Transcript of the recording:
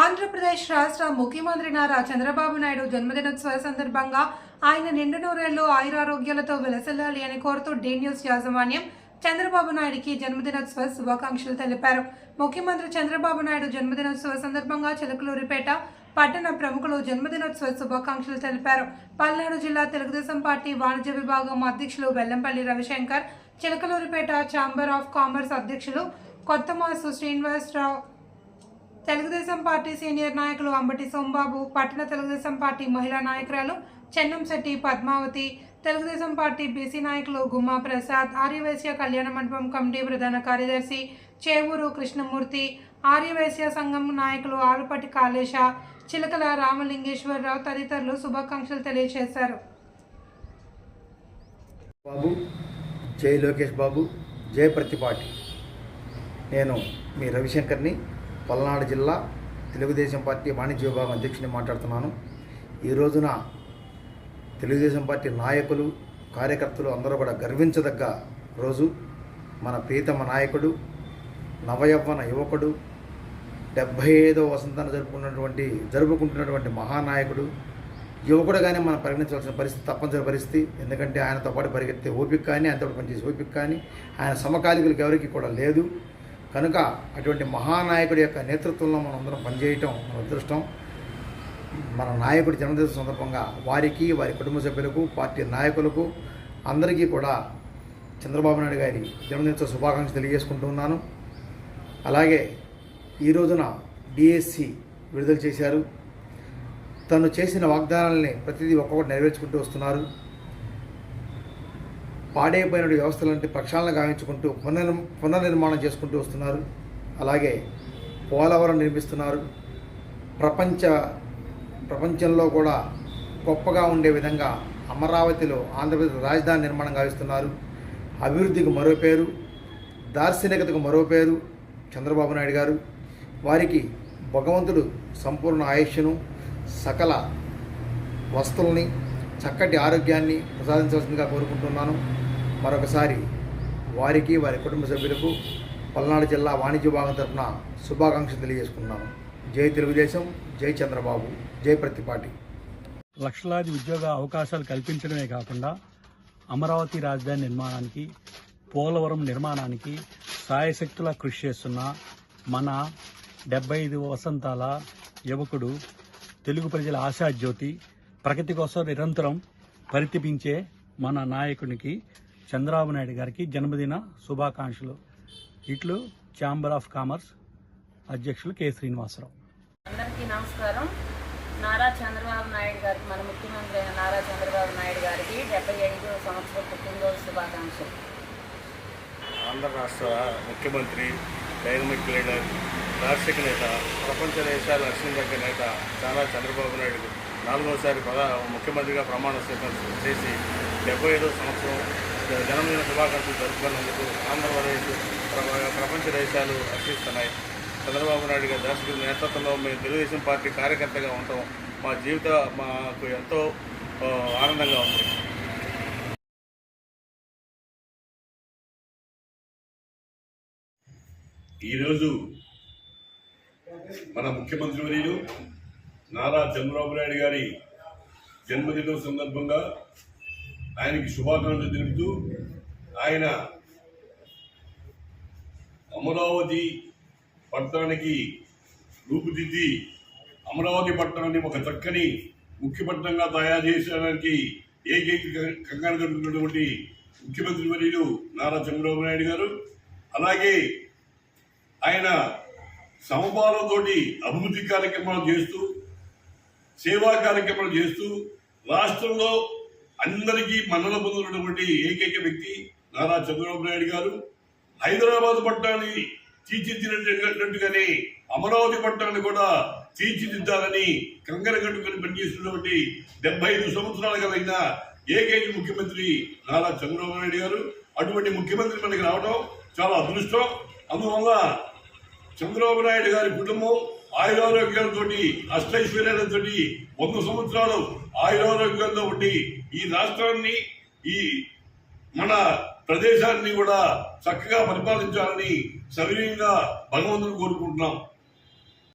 ఆంధ్రప్రదేశ్ రాష్ట్ర ముఖ్యమంత్రి నారా చంద్రబాబు నాయుడు జన్మదినోత్సవ సందర్భంగా ఆయన నిండు నూరేళ్ళు ఆయురారోగ్యాలతో వెలసెల్లాలి అని కోరుతూ డి న్యూస్ యాజమాన్యం చంద్రబాబు నాయుడికి జన్మదినోత్సవ శుభాకాంక్షలు తెలిపారు. ముఖ్యమంత్రి చంద్రబాబు నాయుడు జన్మదినోత్సవ సందర్భంగా చిలకలూరిపేట పట్టణ ప్రముఖులు జన్మదినోత్సవ శుభాకాంక్షలు తెలిపారు. పల్నాడు జిల్లా తెలుగుదేశం పార్టీ వాణిజ్య విభాగం అధ్యక్షులు Vellampalli Ravishankar Chilakaluripet chamber of commerce అధ్యక్షులు కొత్తమాసు శ్రీనివాసరావు తెలుగుదేశం పార్టీ సీనియర్ నాయకులు అంబటి సోంబాబు పట్టణ తెలుగుదేశం పార్టీ మహిళా నాయకురాలు చెన్నంశెట్టి పద్మావతి తెలుగుదేశం పార్టీ బీసీ నాయకులు గుమ్మా ప్రసాద్ ఆర్యవైశ్య కళ్యాణ మండపం కమిటీ ప్రధాన కార్యదర్శి చేవూరు కృష్ణమూర్తి ఆర్యవైశ్య సంఘం నాయకులు ఆరుపటి కాళేశ చిలకల రామలింగేశ్వరరావు తదితరులు శుభాకాంక్షలు తెలియజేశారు. బాబు జై లోకేష్ బాబు జయ ప్రతిపాటి నేను మీ రవిశంకర్ని పల్నాడు జిల్లా తెలుగుదేశం పార్టీ వాణిజ్య విభాగం అధ్యక్షుని మాట్లాడుతున్నాను. ఈ రోజున తెలుగుదేశం పార్టీ నాయకులు కార్యకర్తలు అందరూ కూడా గర్వించదగ్గ రోజు. మన ప్రీతమ నాయకుడు నవయవ్వన యువకుడు డెబ్భై ఐదో వసంతాన్ని జరుపుకున్నటువంటి జరుపుకుంటున్నటువంటి మహానాయకుడు. యువకుడుగానే మనం పరిగణించవలసిన పరిస్థితి తప్పనిసరి పరిస్థితి. ఎందుకంటే ఆయనతో పాటు పరిగెత్తే ఓపిక కానీ ఆయనతో పాటు పనిచేసే ఓపిక కానీ ఆయన సమకాలికులకు ఎవరికి కూడా లేదు. కనుక అటువంటి మహానాయకుడి యొక్క నేతృత్వంలో మనం అందరం పనిచేయటం మన అదృష్టం. మన నాయకుడి జన్మదిన సందర్భంగా వారికి వారి కుటుంబ సభ్యులకు పార్టీ నాయకులకు అందరికీ కూడా చంద్రబాబు నాయుడు గారి జన్మదిన శుభాకాంక్షలు తెలియజేసుకుంటూ ఉన్నాను. అలాగే ఈ రోజున డిఎస్సి విడుదల చేశారు. తను చేసిన వాగ్దానాలని ప్రతిదీ ఒక్కొక్కటి నెరవేర్చుకుంటూ వస్తున్నారు. పాడైపోయిన వ్యవస్థలంటే ప్రక్షాళన గావించుకుంటూ పునర్ పునర్నిర్మాణం చేసుకుంటూ వస్తున్నారు. అలాగే పోలవరం నిర్మిస్తున్నారు. ప్రపంచ ప్రపంచంలో కూడా గొప్పగా ఉండే విధంగా అమరావతిలో ఆంధ్రప్రదేశ్ రాజధాని నిర్మాణం గావిస్తున్నారు. అభివృద్ధికి మరో పేరు దార్శనికతకు మరో పేరు చంద్రబాబు నాయుడు గారు. వారికి భగవంతుడు సంపూర్ణ ఆయుష్ను సకల వస్తువుల్ని చక్కటి ఆరోగ్యాన్ని ప్రసాదించవలసిందిగా కోరుకుంటున్నాను. మరొకసారి వారికి వారి కుటుంబ సభ్యులకు పల్నాడు జిల్లా వాణిజ్య విభాగం తరఫున శుభాకాంక్షలు తెలియజేసుకున్నాను జై తెలుగుదేశం జై చంద్రబాబు జై ప్రతిపాటి. లక్షలాది ఉద్యోగ అవకాశాలు కల్పించడమే కాకుండా అమరావతి రాజధాని నిర్మాణానికి పోలవరం నిర్మాణానికి సాయశక్తులా కృషి చేస్తున్న మన డెబ్బై ఐదు వసంతాల యువకుడు తెలుగు ప్రజల ఆశాజ్యోతి ప్రగతి కోసం నిరంతరం పరితపించే మన నాయకునికి చంద్రబాబు నాయుడు గారికి జన్మదిన శుభాకాంక్షలు. ఇట్లు ఛాంబర్ ఆఫ్ కామర్స్ అధ్యక్షులు కె శ్రీనివాసరావు. అందరికీ నమస్కారం. నారా చంద్రబాబు నాయుడు గారికి మన ముఖ్యమంత్రి అయిన నారా చంద్రబాబు నాయుడు గారికి డెబ్బై ఐదు సంవత్సరం పుట్టినరోజు శుభాకాంక్షలు. ఆంధ్ర రాష్ట్ర ముఖ్యమంత్రి డైనమిక్ లీడర్ రాజశేఖర నేత ప్రపంచ దేశాల లక్ష్మీదగ్గ నేత చాలా చంద్రబాబు నాయుడు నాలుగోసారి ప్రధా ముఖ్యమంత్రిగా ప్రమాణ స్వీకారం చేసి డెబ్బై ఐదో సంవత్సరం జన్మదిన శుభాకాంక్షలు జరుపుకున్నందుకు ఆంధ్రప్రదేశ్ ప్రపంచ దేశాలు హర్షిస్తున్నాయి చంద్రబాబు నాయుడు గారి దర్శకుడి నేతృత్వంలో మేము తెలుగుదేశం పార్టీ కార్యకర్తగా ఉంటాం. మా జీవిత మాకు ఎంతో ఆనందంగా ఉంది. ఈరోజు మన ముఖ్యమంత్రి వర్యులు నారా చంద్రబాబు నాయుడు గారి జన్మదినం సందర్భంగా ఆయనకి శుభాకాంక్షలు తెలుపుతూ ఆయన అమరావతి పట్టణానికి రూపుదిద్ది అమరావతి పట్టణాన్ని ఒక చక్కని ముఖ్యపట్నంగా తయారు చేసడానికి ఏకైక కంగారు కట్టుకున్నటువంటి ముఖ్యమంత్రి వర్యులు నారా చంద్రబాబు నాయుడు గారు. అలాగే ఆయన సమపాలతోటి అభివృద్ధి కార్యక్రమాలు చేస్తూ సేవా కార్యక్రమాలు చేస్తూ రాష్ట్రంలో అందరికీ మన్నన పొందినటువంటి ఏకైక వ్యక్తి నారా చంద్రబాబు నాయుడు గారు. హైదరాబాద్ పట్టాన్ని తీర్చిదిద్దినట్టుగానే అమరావతి పట్టాన్ని కూడా తీర్చిదిద్దాలని కంగర కట్టుకుని పనిచేస్తున్నటువంటి డెబ్బై ఐదు సంవత్సరాలుగా అయిన ఏకైక ముఖ్యమంత్రి నారా చంద్రబాబు నాయుడు గారు. అటువంటి ముఖ్యమంత్రి మనకి రావడం చాలా అదృష్టం. అందువల్ల చంద్రబాబు నాయుడు గారి కుటుంబం ఆయురారోగ్యాలతో అష్టైశ్వర్యాలతో వంద సంవత్సరాలు ఆయురారోగ్యాలతో ఉండి ఈ రాష్ట్రాన్ని ఈ మన ప్రదేశాన్ని కూడా చక్కగా పరిపాలించాలని సవినీయంగా భగవంతుని కోరుకుంటున్నాం.